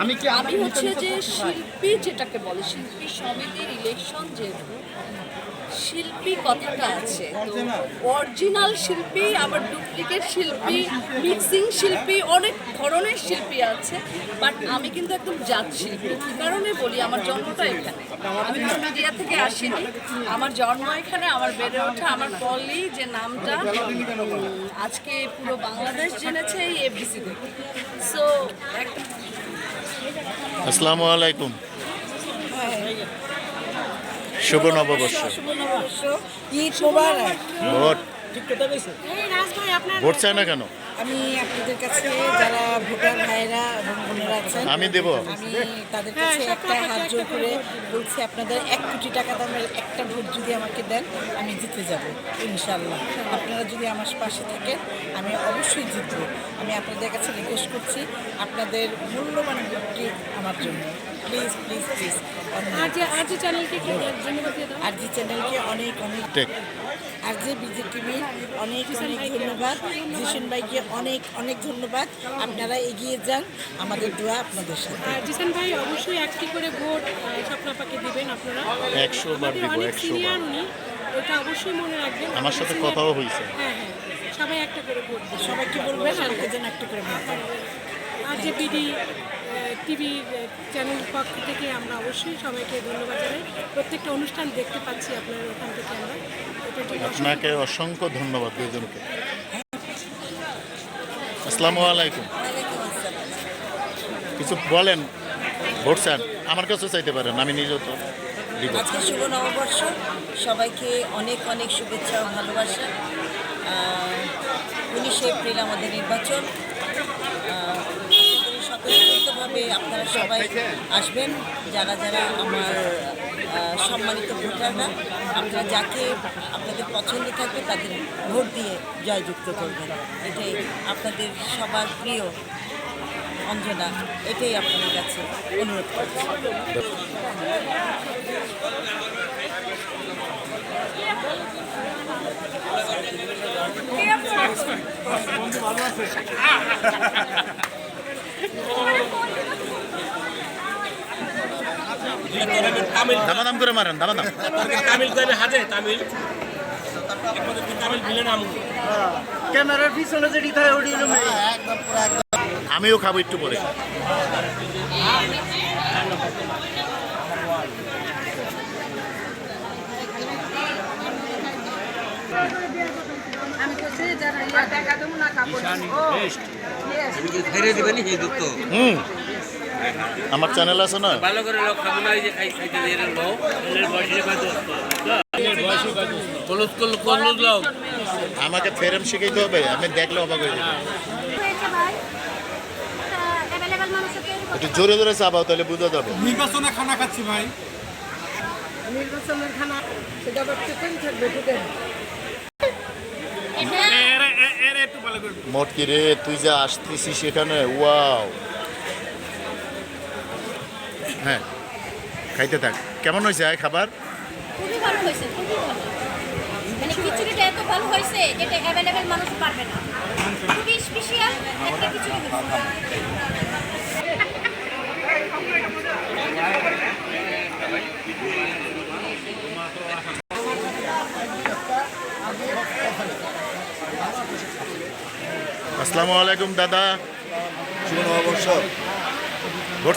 আমি কি আমি হচ্ছে যে শিল্পী যেটাকে বলে শিল্পী সমিতির ইলেকশন যেহেতু শিল্পী কথাটা আছে? তো অরিজিনাল শিল্পী আবার ডুপ্লিকেট শিল্পী মিক্সিং শিল্পী অনেক ধরনের শিল্পী আছে বাট আমি কিন্তু একদম জাত শিল্পী। কী কারণে বলি? আমার জন্মটা এখানে। আমি কোনো মিডিয়া থেকে আসিনি। আমার জন্ম এখানে আমার বেড়ে ওঠা আমার পলি যে নামটা আজকে পুরো বাংলাদেশ জেনেছে এই এফডিসি থেকে সো আসসালামু আলাইকুম। শুভ নববর্ষ। শুভ নববর্ষ। ভোট। ভোট চায় না কেন? আমি আপনাদের কাছে যারা ভোটার ভাইরা এবং বোনেরা আছেন আমি দেব। আমি তাদের কাছে একটা হাত জোর করে বলছি আপনাদের এক কোটি টাকা দামের একটা ভোট যদি আমাকে দেন আমি জিতে যাব ইনশাল্লাহ আপনারা যদি আমার পাশে থাকেন আমি অবশ্যই জিতব। আমি আপনাদের কাছে রিকোয়েস্ট করছি আপনাদের মূল্যবান ভোটটি আমার জন্য। প্লিজ প্লিজ প্লিজ আর যে আর চ্যানেলকে আর জি চ্যানেলকে অনেক অনেক টেক আর যে বিজে টিভি অনেক অনেক ধন্যবাদ। জিশন ভাইকে অনেক অনেক ধন্যবাদ। আপনারা এগিয়ে যান। আমাদের দোয়া আপনাদের সাথে। আর জিসান ভাই অবশ্যই একটি করে ভোট স্বপ্নাপাকে দিবেন আপনারা। একশো বার দিব একশো বার। এটা অবশ্যই মনে রাখবেন। আমার সাথে কথাও হয়েছে। হ্যাঁ হ্যাঁ। সবাই একটা করে ভোট দেবেন। সবাইকে বলবেন আমাকে যেন একটু করে ভোট। আর যে বিডি টিভি চ্যানেল পক্ষ থেকে আমরা অবশ্যই সবাইকে ধন্যবাদ জানাই। প্রত্যেকটা অনুষ্ঠান দেখতে পাচ্ছি আপনার ওখান থেকে আমরা। আপনাকে অসংখ্য ধন্যবাদ দুজনকে। আসসালামু আলাইকুম। কিছু বলেন, ভোট চান। আমার কাছেও চাইতে পারেন, আমি নিজেও তো আজকে শুভ নববর্ষ। সবাইকে অনেক অনেক শুভেচ্ছা ও ভালোবাসা। উনিশে এপ্রিল আমাদের নির্বাচন। স্বতঃস্ফূর্তভাবে আপনারা সবাই আসবেন, যারা যারা আমার সম্মানিত ভোটাররা। আপনারা যাকে আপনাদের পছন্দ থাকবে তাদের ভোট দিয়ে জয়যুক্ত করবেন। এটাই আপনাদের সবার প্রিয় অঞ্জনা, এটাই আপনাদের কাছে অনুরোধ করছি। দামাদাম করে মারেন দামাদাম। তামিল কইবে হাতে তামিল ক্যামেরার পিছনে যেটি থাকে ওটি আমিও খাব একটু পরে। ফেরে দিবেন? এই দুধ তো হুম। আমার চ্যানেল আছে না? ভালো করে লোক খাব না এই যে খাই খাইতে দিয়ে লোক এর বয়সে লোক আমাকে ফেরেম শিখাইতে হবে আমি দেখলে অবাক হয়ে যাবে। একটু জোরে জোরে চাবাও তাহলে বোঝা যাবে। নির্বাচনে খানা খাচ্ছি ভাই। নির্বাচনের খানা সেটা আবার চিকেন থাকবে ঢুকেন মোটকি রে তুই যে আসতেছিস সেখানে ওয়াও। হ্যাঁ খাইতে থাক। কেমন হয়েছে আয় খাবার? খুবই ভালো হয়েছে খুবই ভালো। মানে খিচুড়িটা এত ভালো হয়েছে যেটা অ্যাভেলেবেল মানুষ পারবে না। খুবই স্পেশাল একটা খিচুড়ি আসসালামু আলাইকুম দাদা। শুভ নববর্ষ। ভোট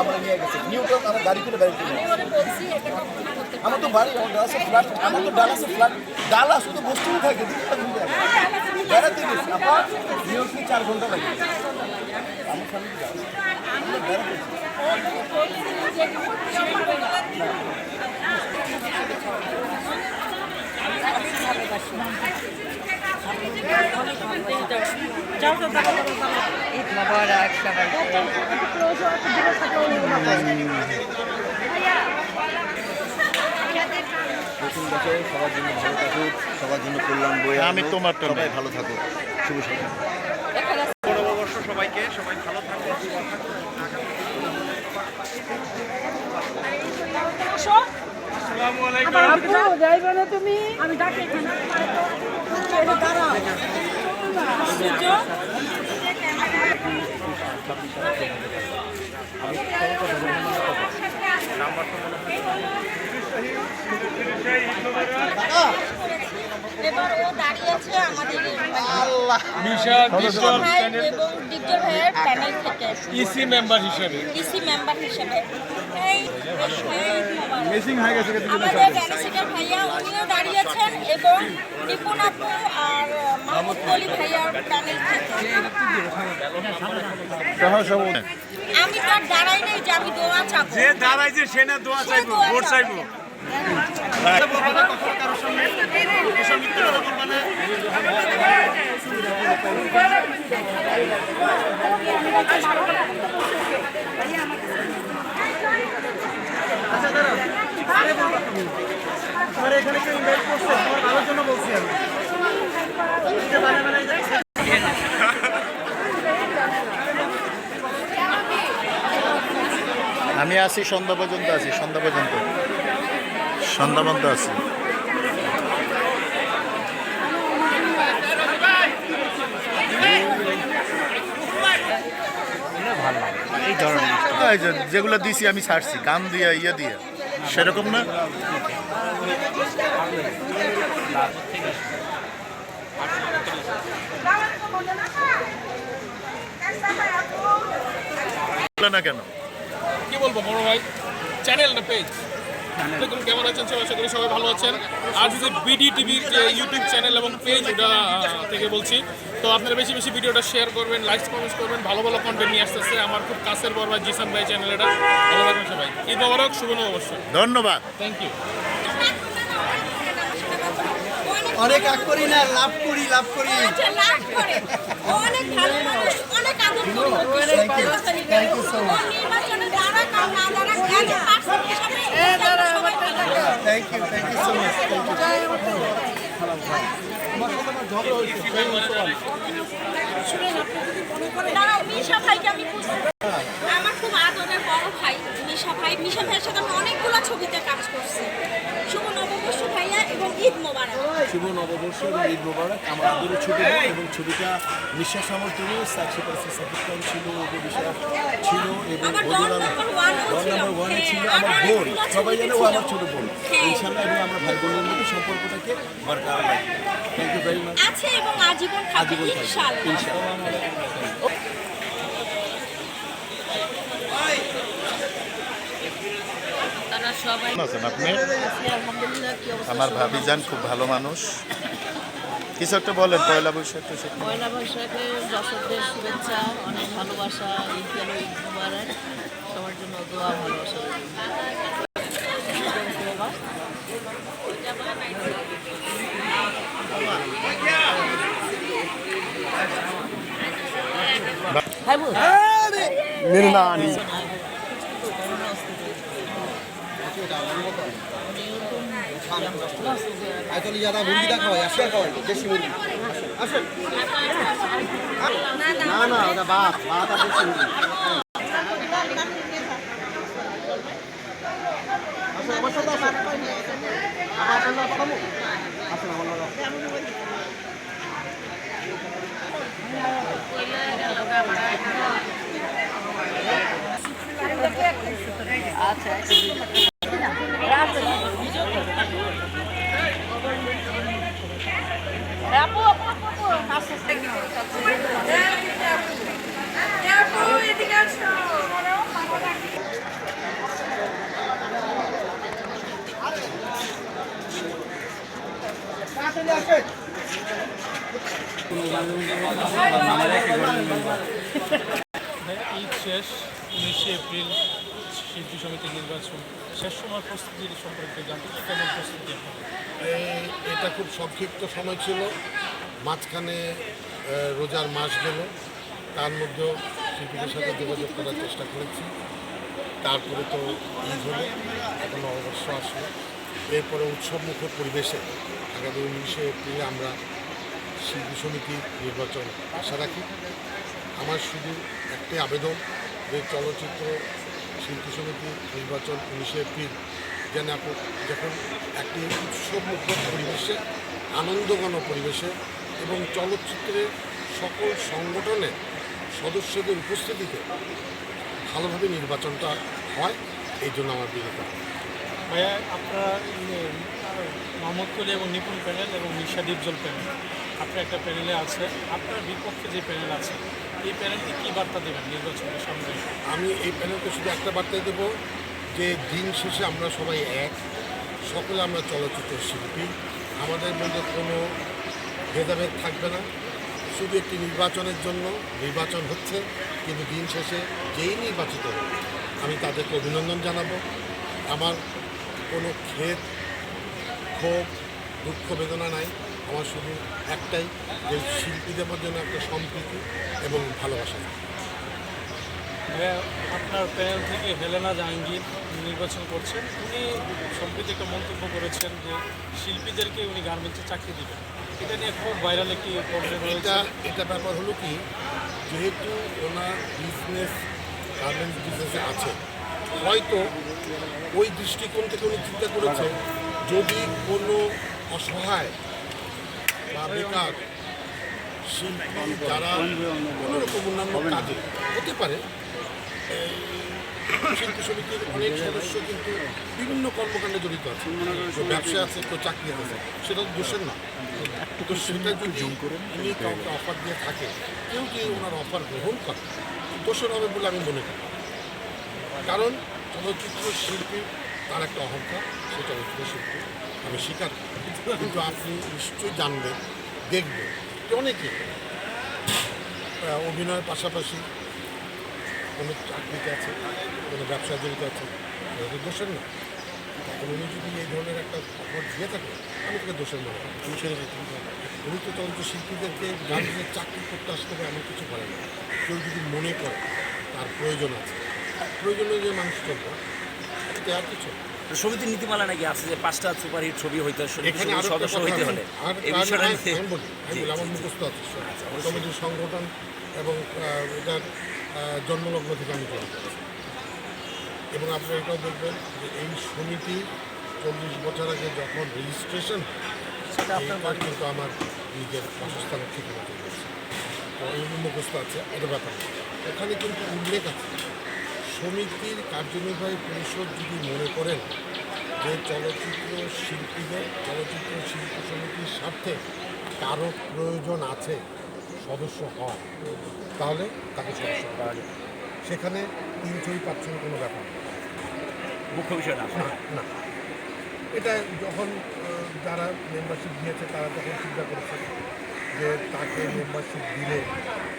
আমরা নিয়ে গেছি নিউটন আমার গাড়ি করে বেড়াতে আমার তো বাড়ি ডালাসে ফ্ল্যাট আমার তো ডালাসে ফ্ল্যাট ডালা শুধু বস্তুই থাকে। বেড়াতে গেছি আপনার নিউ চার ঘণ্টা লাগে আমার ফ্যামিলি বেড়াতে গেছি। নতুন বছর সবার জন্য ভালো থাকুক সবার জন্য কল্যাণ বই আমি তোমার সবাই। ভালো থাকুক শুভ সকাল। নববর্ষ সবাইকে সবাই ভালো থাকুন আসসালামু আলাইকুম। এবার ও দাঁড়িয়েছে আমাদের মিশা ডিজিটাল ভাই এবং ডিজে ভাইয়ের প্যানেল থেকে ইসি মেম্বার হিসেবে ইসি মেম্বার হিসেবে এই হয়ে গেছে আমাদের ড্যানিসিটার ভাইয়া উনিও দাঁড়িয়েছেন এবং নিপুণ আপু আর মাহমুদ কলি ভাইয়ার প্যানেল থেকে আমি তো দাঁড়াই নাই যে আমি দোয়া চাবো যে দাঁড়াইছে সে না দোয়া চাইব ভোট চাইব আমি আছি সন্ধ্যা পর্যন্ত আছি সন্ধ্যা পর্যন্ত। সন্ধ্যা পর্যন্ত আছি। এই যে- যেগুলো দিছি আমি ছাড়ছি গান দিয়া ইয়ে দিয়া। সেরকম না? না কেন? কি বলব বড় ভাই? চ্যানেল না পেজ দেখুন কেমন আছেন সবাই আশা করি সবাই ভালো আছেন। আর যে বিডি টিভির যে ইউটিউব চ্যানেল এবং পেজ ওটা থেকে বলছি। তো আপনারা বেশি বেশি ভিডিওটা শেয়ার করবেন লাইক কমেন্ট করবেন ভালো ভালো কন্টেন্ট নিয়ে আসতেছে আমার খুব কাছের বড় ভাই জিসান ভাই চ্যানেল এটা। ভালো থাকবেন সবাই। ঈদ মোবারক শুভ নববর্ষ। ধন্যবাদ। থ্যাংক ইউ অনেক আগ করি না লাভ করি লাভ করি। লাভ করে। ও অনেক ভালো মানুষ অনেক আদর করি। Thank you thank you so much নির্বাচনে যারা কাম না যারা জ্ঞান পার্সন হিসাবে সবাই ভালো থাকে thank you thank you so much আমি খুঁজছি। আমার খুব আদরের বড় ভাই মিশা ভাই। মিশা ভাইয়ের সাথে আমি অনেকগুলো ছবিতে কাজ করছি। শুভ নববর্ষ ভাইয়া এবং ঈদ মোবারক। শুভ নববর্ষ এবং ঈদ মোবারক। আমার আদরের ছোট বোন এবং ছবিটা নিঃশ্বাস আমার জন্য সাক্ষী পাশে সাকিব খান ছিল ছিল এবং নাম্বার ওয়ানে ছিল। হ্যাঁ, আমার আমার বোন। সবাই জানে ও আমার ছোট বোন। হ্যাঁ। ইনশাল্লাহ এবং আমরা ভাই বোনের মধ্যে সম্পর্কটাকে বরকরার রাখি থ্যাংক ইউ ভেরি মাচ আছে এবং আজীবন থাকবে থাকবে। ইনশাআল্লাহ ইনশাআল্লাহ তারা সবাই আছেন আপনি আমার ভাবি যান খুব ভালো মানুষ। কিছু একটা বলেন পয়লা বৈশাখ পয়লা বৈশাখে দর্শকদের শুভেচ্ছা অনেক ভালোবাসা সবার জন্য দোয়া ভালোবাসা। ভাই বল আইতলি যারা মুরগি দেখা হয় আসে খাওয়াই দেশি মুরগি। আসেন না না। ওটা ভাত ভাত আর দেশি মুরগি। আসেন আমার সাথে আসেন আসেন আমার লগে আসেন। ঈদ শেষ, উনিশে এপ্রিল শিল্পী সমিতির নির্বাচন। শেষ সময় প্রস্তুতির সম্পর্কে জানতে কেমন প্রস্তুতি এটা খুব সংক্ষিপ্ত সময় ছিল। মাঝখানে রোজার মাস গেল। তার মধ্যেও শিল্পীদের সাথে যোগাযোগ করার চেষ্টা করেছি। তারপরে তো ঈদ হলো, এখন অবশ্য আসলো। এরপরে উৎসবমুখর পরিবেশে আগামী উনিশে এপ্রিলে আমরা শিল্পী সমিতি নির্বাচন আশা রাখি। আমার শুধু একটি আবেদন যে চলচ্চিত্র শিল্পী সমিতি নির্বাচন উনিশে এপ্রিল যেন যখন একটি উৎসবমুখর পরিবেশে আনন্দঘন পরিবেশে এবং চলচ্চিত্রের সকল সংগঠনের সদস্যদের উপস্থিতিতে ভালোভাবে নির্বাচনটা হয়, এই জন্য আমার বিরত ভাইয়া, আপনারা মোহাম্মদ কলি এবং নিপুণ প্যানেল এবং নিশা ডিপজল প্যানেল, আপনার একটা প্যানেলে আছে। আপনার বিপক্ষে যে প্যানেল আছে এই প্যানেলটি কী বার্তা দেবেন নির্বাচনের সামনে? আমি এই প্যানেলকে শুধু একটা বার্তাই দেব, যে দিন শেষে আমরা সবাই এক, সকলে আমরা চলচ্চিত্র শিল্পী। আমাদের মধ্যে কোনো ভেদাভেদ থাকবে না। শুধু একটি নির্বাচনের জন্য নির্বাচন হচ্ছে, কিন্তু দিন শেষে যেই নির্বাচিত আমি তাদেরকে অভিনন্দন জানাব। আমার কোনো ক্ষেত, ক্ষোভ, দুঃখ, বেদনা নাই। আমার শুধু একটাই যে শিল্পীদের মধ্যে যেন একটা সম্প্রীতি এবং ভালোবাসা। আপনার প্যানেল থেকে হেলেনা জাহাঙ্গীর নির্বাচন করছেন উনি সম্প্রতি একটা মন্তব্য করেছেন যে শিল্পীদেরকে উনি গার্মেন্টসে চাকরি দেবেন এটা নিয়ে খুব ভাইরাল একটি এটা এটা ব্যাপার হলো কি যেহেতু ওনার বিজনেস গার্মেন্টস বিজনেসে আছে হয়তো ওই দৃষ্টিকোণ থেকে উনি চিন্তা করেছে যদি কোনো অসহায় বা বেকার শিল্পী যারা কোনো রকম অন্যান্য কাজে হতে পারে শিল্পী সমিতির অনেক সদস্য কিন্তু বিভিন্ন কর্মকাণ্ডে জড়িত আছে। কেউ ব্যবসা আছে কেউ চাকরি আছে সেটা তো দোষের না। তো সেটা যদি উনি কাউকে অফার দিয়ে থাকে কেউ যদি ওনার অফার গ্রহণ করে দোষের হবে বলে আমি মনে করি কারণ চলচ্চিত্র শিল্পী তার একটা অহংকার, সেটা শিল্পী। আমি স্বীকার করি। কিন্তু আপনি নিশ্চয়ই জানবেন, দেখবেন অনেকে অভিনয়ের পাশাপাশি কোনো চাকরিতে আছে, কোনো ব্যবসায় জড়িত আছে দোষের না তখন উনি যদি এই ধরনের একটা খবর দিয়ে থাকে, আমি তাকে দোষের মনে করি। উনি তো চলচ্চিত্র শিল্পীদেরকে গার্মেন্টসের চাকরি করতে আসতে হবে এমন কিছু করে না। কেউ যদি মনে করে তার প্রয়োজন আছে প্রয়োজনে যে মানুষ চলবে এতে আর কিছু? সমিতির নীতিমালা নাকি আছে যে পাঁচটা সুপারহিট ছবি হইতে সমিতির সদস্য হইতে হলে। এই বিষয়টা আমি বলি আমার। মুখস্থ আছে আচ্ছা। কমিটির সংগঠন এবং এটার জন্মলগ্ন থেকে আমি তৈরি এবং আপনারা এটাও দেখবেন যে এই সমিতি চল্লিশ বছর আগে যখন রেজিস্ট্রেশন এইটা কিন্তু আমার নিজের বাসস্থানের ঠিকানা চলে গেছে তো এই মুখস্থ আছে এটা ব্যাপার এখানে কিন্তু উল্লেখ আছে। সমিতির কার্যনির্বাহী পরিষদ যদি মনে করেন যে চলচ্চিত্র শিল্পীদের চলচ্চিত্র শিল্পী সমিতির স্বার্থে কারও প্রয়োজন আছে সদস্য হওয়ার তাহলে তাকে সদস্য করা যায় সেখানে তিন ছবি পাচ্ছেন কোনো ব্যাপার। মুখ্য বিষয় না। না এটা যখন যারা মেম্বারশিপ দিয়েছে তারা তখন চিন্তা করেছে যে তাকে মেম্বারশিপ দিলে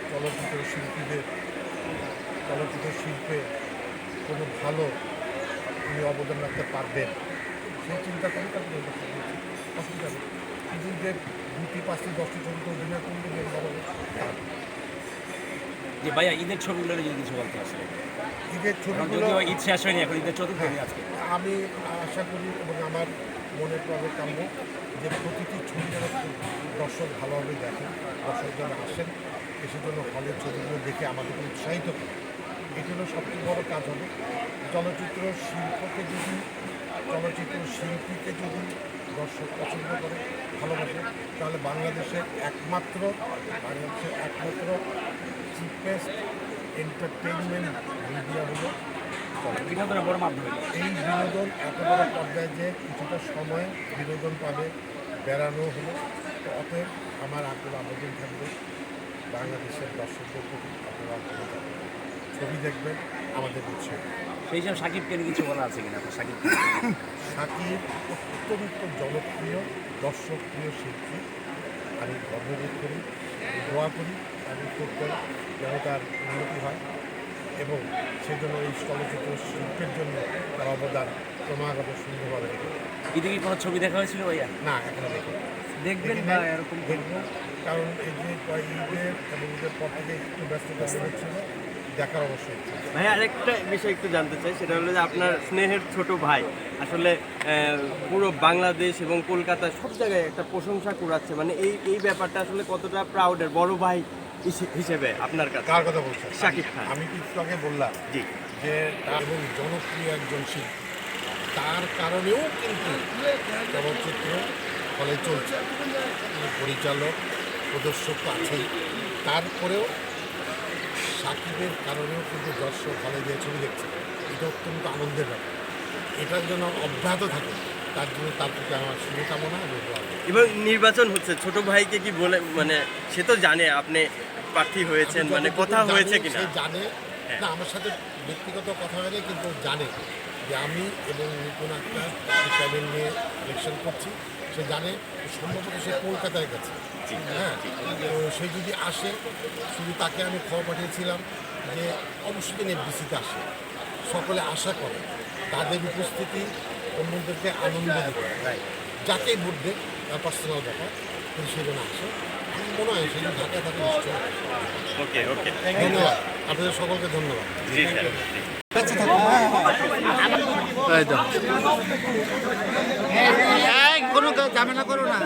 চলচ্চিত্র শিল্পীদের চলচ্চিত্র শিল্পে কোনো ভালো উনি অবদান রাখতে পারবেন। সেই চিন্তা করে তাকে অসুবিধা নেই। কিন্তু যে দুটি পাঁচটি দশটি ছবিতে অভিনয় করলে হবে তা যে ভাইয়া ঈদের ছবিগুলো যদি কিছু বলতে আসলে ঈদের ছবিগুলো ঈদ শেষ হয়নি এখন ঈদের চতুর্থ আজকে আমি আশা করি এবং আমার মনের প্রাবে কাম্য যে প্রতিটি ছবি যেন দর্শক ভালোভাবে দেখেন দর্শক যেন আসেন এসে জন্য হলের ছবিগুলো দেখে আমাদেরকে উৎসাহিত করে এটি হলো সবচেয়ে বড় কাজ হবে চলচ্চিত্র শিল্পকে যদি চলচ্চিত্র শিল্পীকে যদি দর্শক পছন্দ করে ভালোবাসে তাহলে বাংলাদেশের একমাত্র বাংলাদেশের একমাত্র চিপেস্ট এন্টারটেইনমেন্ট মিডিয়া হলো চলচ্চিত্র। বিনোদনের বড় মাধ্যমে এই বিনোদন এত বড় পর্যায়ে যে কিছুটা সময় বিনোদন পাবে বেড়ানো হলো। তো অতএব আমার আগ্রহ আবেদন থাকবে বাংলাদেশের দর্শকদের প্রতি আপনারা ছবি দেখবেন আমাদের উৎসাহ সেই হিসাবে সাকিবকে নিয়ে কিছু বলা আছে কিনা? সাকিব সাকিব অত্যন্ত জনপ্রিয় দর্শকপ্রিয় শিল্পী। আমি গর্ববোধ করি দোয়া করি আমি খুব করি যেন তার উন্নতি হয় এবং সেজন্য এই চলচ্চিত্র শিল্পের জন্য তার অবদান ক্রমাগত সুন্দর হবে ঈদে কি কোনো ছবি দেখা হয়েছিল ভাইয়া? না এখনও দেখি দেখবেন নাই, এরকম দেখব কারণ এই যে ঈদের এবং ঈদের পর থেকে একটু ব্যস্ততা বেরোচ্ছিল দেখার অবশ্যই। ভাই আরেকটা বিষয় একটু জানতে চাই সেটা হলো যে আপনার স্নেহের ছোট ভাই আসলে পুরো বাংলাদেশ এবং কলকাতা সব জায়গায় একটা প্রশংসা কুড়াচ্ছে। মানে এই এই ব্যাপারটা আসলে কতটা প্রাউডের বড় ভাই হিসে- হিসেবে আপনার কাছে? কার কথা বলছেন? শাকিব খান। আমি কিন্তু আগে বললাম জি। যে তার এবং জনপ্রিয় একজন শিল্পী তার কারণেও কিন্তু চলচ্চিত্র ফলে চলছে। পরিচালক প্রদর্শক আছেই। তারপরেও সাকিবের কারণেও কিন্তু দর্শক হলে দিয়ে ছবি দেখছে। এটা অত্যন্ত আনন্দের ব্যাপার। এটার জন্য অব্যাহত থাকে। তার জন্য তার প্রতি আমার শুভকামনা এবং নির্বাচন হচ্ছে। ছোট ভাইকে কি বলে মানে সে তো জানে আপনি প্রার্থী হয়েছেন মানে কথা হয়েছে কিনা। জানে। না আমার সাথে ব্যক্তিগত কথা হয়নি কিন্তু জানে যে আমি এবং নিপুণ আক্তার প্যানেল নিয়ে ইলেকশন করছি। সে জানে সম্ভবত সে কলকাতায় গেছে। হ্যাঁ তো সে যদি আসে শুধু তাকে আমি খবর পাঠিয়েছিলাম যে অবশ্যই দিন এফডিসিতে আসে। সকলে আশা করে তাদের উপস্থিতি অন্যদেরকে আনন্দ দেবে। যাকেই ভোট দেয় তার পার্সোনাল ব্যাপার কিন্তু সে যেন আসে। মনে হয় সে যদি ঢাকায় থাকে ওকে ওকে ধন্যবাদ। আপনাদের সকলকে ধন্যবাদ। জি স্যার কোনো ঝামেলা করো না।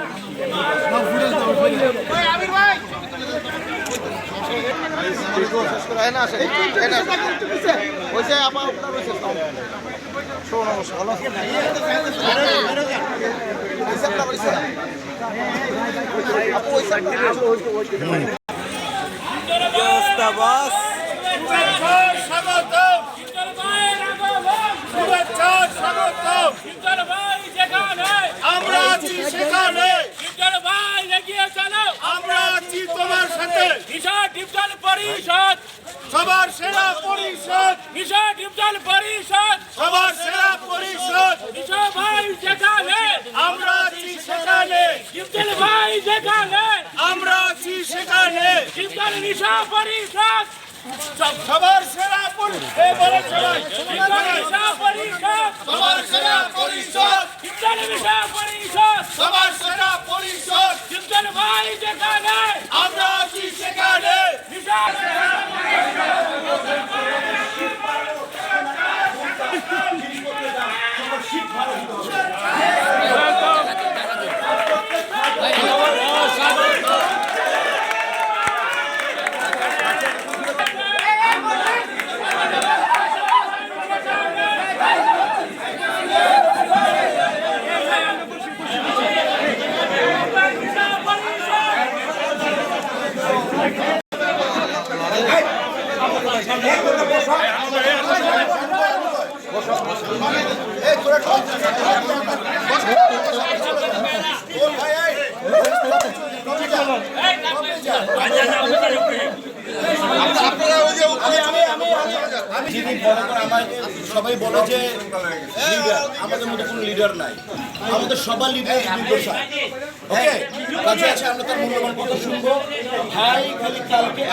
আমরা আছি সেখানে। আমরা আছি তোমার সাথে। পরিষদ। সবার সেরা পরিষদ। পরিষদ। সবার সেরা পরিষদ। ভাই যেখানে। আমরা আছি সেখানে। ভাই যেখানে। আমরা আছি সেখানে। পরিষদ। সবার সেরা পরিষদ। সবার সেরা পরিষদ। সবার সেরা পরিষদ ভাই যেখানে আমরা আছি সেখানে আমি যিনি বড় করে আমাকে সবাই বলে যে লিডার আমাদের মধ্যে কোনো লিডার নাই আমাদের সবার লিডার ওকে কাজে আছে আমরা তার মূল্যবান কথা শুনব ভাই খালি কালকে